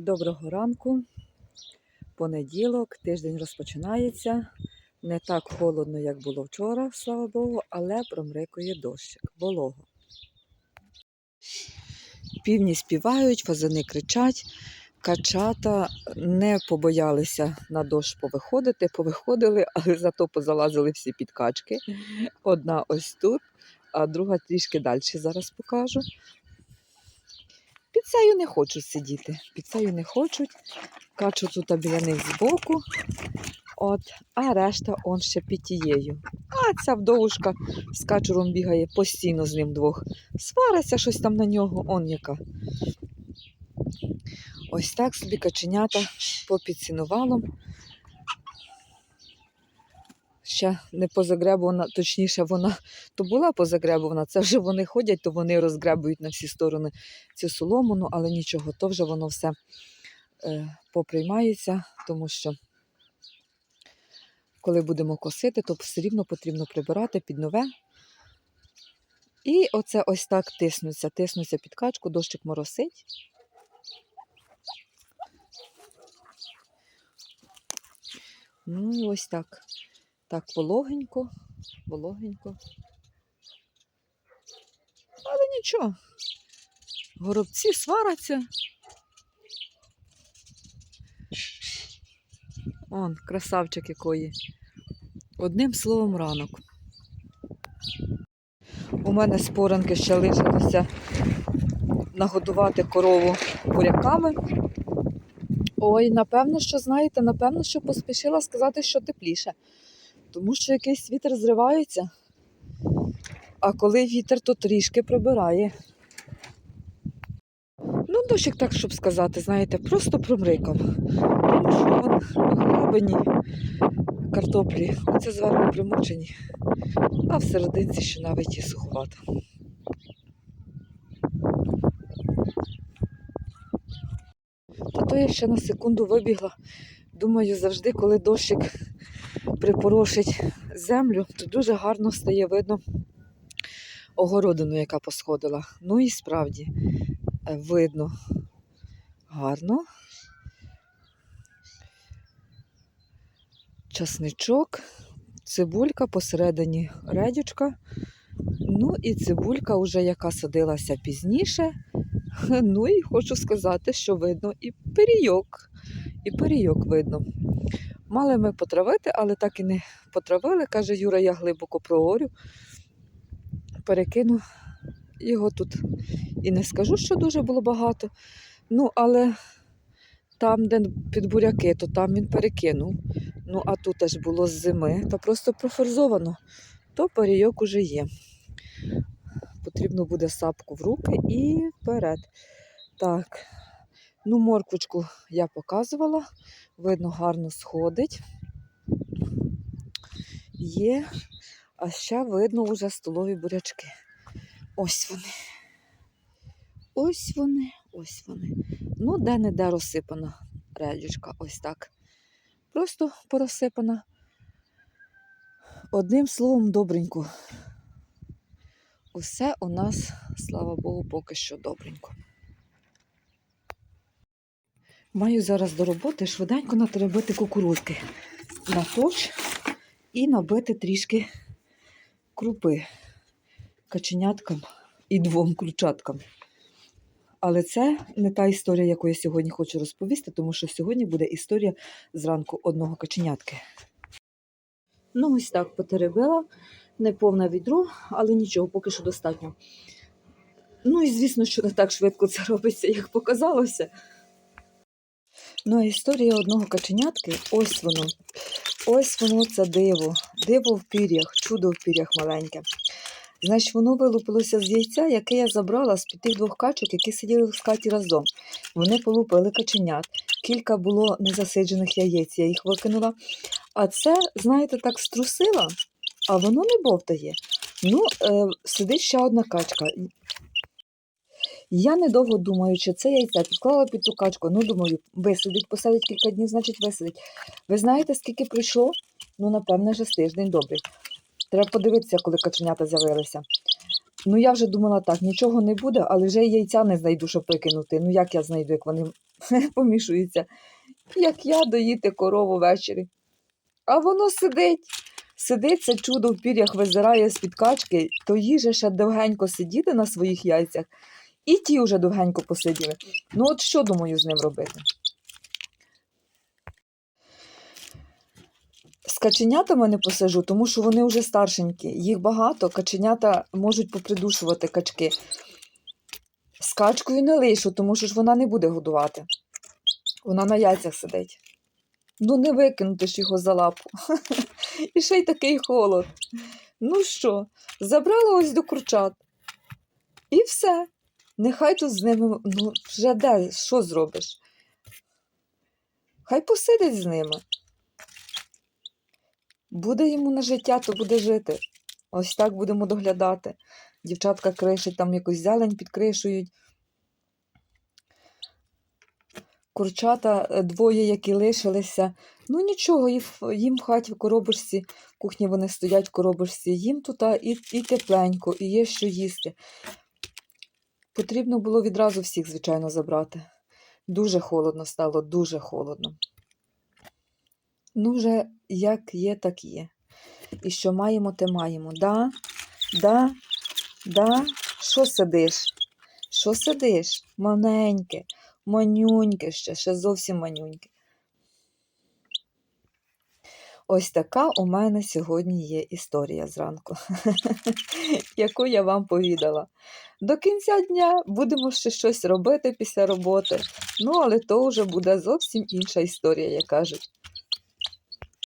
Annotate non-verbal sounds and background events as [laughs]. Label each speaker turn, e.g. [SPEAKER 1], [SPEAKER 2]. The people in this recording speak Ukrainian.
[SPEAKER 1] Доброго ранку. Понеділок, тиждень розпочинається. Не так холодно, як було вчора, слава Богу, але промрикує дощик. Волого. Півні співають, фазани кричать. Качата не побоялися на дощ повиходити, повиходили, але зато позалазили всі підкачки. Одна ось тут, а друга трішки далі зараз покажу. Під цею не хочуть сидіти. Під цею не хочуть. Качу тут біля них збоку. От, а решта он ще під тією. А ця вдовушка з качуром бігає постійно з ним двох. Свариться щось там на нього, он яка. Ось так собі каченята попід сінувалом. Ще не позагребувана, точніше, вона то була позагребувана, це вже вони ходять, то вони розгребують на всі сторони цю солому, ну але нічого, то вже воно все е, поприймається, тому що коли будемо косити, то все рівно потрібно прибирати під нове. І оце ось так тиснуться, тиснуться під качку, дощик моросить. Ну і ось так. Так, вологенько, вологенько. Але нічого. Горобці сваряться. Он, красавчик якої. Одним словом, ранок. У мене споранки ще лишилося нагодувати корову буряками. Ой, напевно, що знаєте, напевно, що поспішила сказати, що тепліше. Тому що якийсь вітер зривається, а коли вітер, то трішки пробирає. Ну, дощик так, щоб сказати, знаєте, просто промрикав. Тому що грабені картоплі, оце зверху примочені, а всерединці ще навіть і суховато. Та то я ще на секунду вибігла. Думаю, завжди, коли дощик припорошить землю, то дуже гарно стає видно огородину, яка посходила. Ну і справді е, видно гарно. Часничок, цибулька, посередині редючка. Ну і цибулька, вже яка садилася пізніше. [laughs] Ну і хочу сказати, що видно і пирійок. І пирійок видно. Мали ми потравити, але так і не потравили. Каже Юра, я глибоко проорю. Перекину його тут. І не скажу, що дуже було багато. Ну, але там, де під буряки, то там він перекинув. Ну, а тут аж було з зими, то просто профорзовано, то парійок уже є. Потрібно буде сапку в руки і вперед. Так, ну, морквочку я показувала, видно, гарно сходить. Є, а ще видно вже столові бурячки. Ось вони. Ось вони, ось вони. Ну, де-не-де розсипана редючка, ось так. Просто порозсипана. Одним словом, добренько. Усе у нас, слава Богу, поки що добренько. Маю зараз до роботи швиденько натеребити кукурудзки на точ і набити трішки крупи каченяткам і двом ключаткам. Але це не та історія, яку я сьогодні хочу розповісти, тому що сьогодні буде історія зранку одного каченятки. Ну, ось так потеребила, не повне відро, але нічого, поки що достатньо. Ну і звісно, що не так швидко це робиться, як показалося. Ну, а історія одного каченятки, ось воно. Ось воно це диво. Диво в пір'ях, чудо в пір'ях маленьке. Значить, воно вилупилося з яйця, яке я забрала з під тих двох качок, які сиділи в скаті разом. Вони полупили каченят. Кілька було незасиджених яєць, я їх викинула. А це, знаєте, так струсила, а воно не бовтає. Ну, е, сидить ще одна качка. Я недовго думаю, чи це яйця підклала під ту качку. Ну, думаю, висидить, посадить кілька днів, значить висидить. Ви знаєте, скільки пройшло? Ну, напевне, вже з тиждень добрий. Треба подивитися, коли каченята з'явилися. Ну, я вже думала так, нічого не буде, але вже яйця не знайду, щоб викинути. Ну, як я знайду, як вони [laughs] помішується. Як я доїти корову ввечері. А воно сидить. Сидить це чудо в пір'ях визирає з-під качки, то їже ще довгенько сидіти на своїх яйцях, і ті вже довгенько посиділи. Ну, от що думаю з ним робити? З каченятами не посажу, тому що вони вже старшенькі. Їх багато, каченята можуть попридушувати качки. З качкою не лишу, тому що ж вона не буде годувати. Вона на яйцях сидить. Ну, не викинути ж його за лапу. [laughs] І ще й такий холод. Ну що, забрала ось до курчат. І все. Нехай тут з ними, ну, вже де, що зробиш? Хай посидить з ними. Буде йому на життя, то буде жити. Ось так будемо доглядати. Дівчатка кришать, там якусь зелень підкришують. Курчата е, двоє, які лишилися. Ну нічого, їм в хаті в коробочці, кухні вони стоять в коробочці, їм тут і, і тепленько, і є що їсти. Потрібно було відразу всіх, звичайно, забрати. Дуже холодно стало, дуже холодно. Ну, вже як є, так є. І що маємо, те маємо. Да, да, да. Що сидиш? Що сидиш? Маленьке, манюньке ще, ще зовсім манюньке. Ось така у мене сьогодні є історія зранку, [laughs] яку я вам повідала. До кінця дня будемо ще щось робити після роботи. Ну, але то вже буде зовсім інша історія, як кажуть.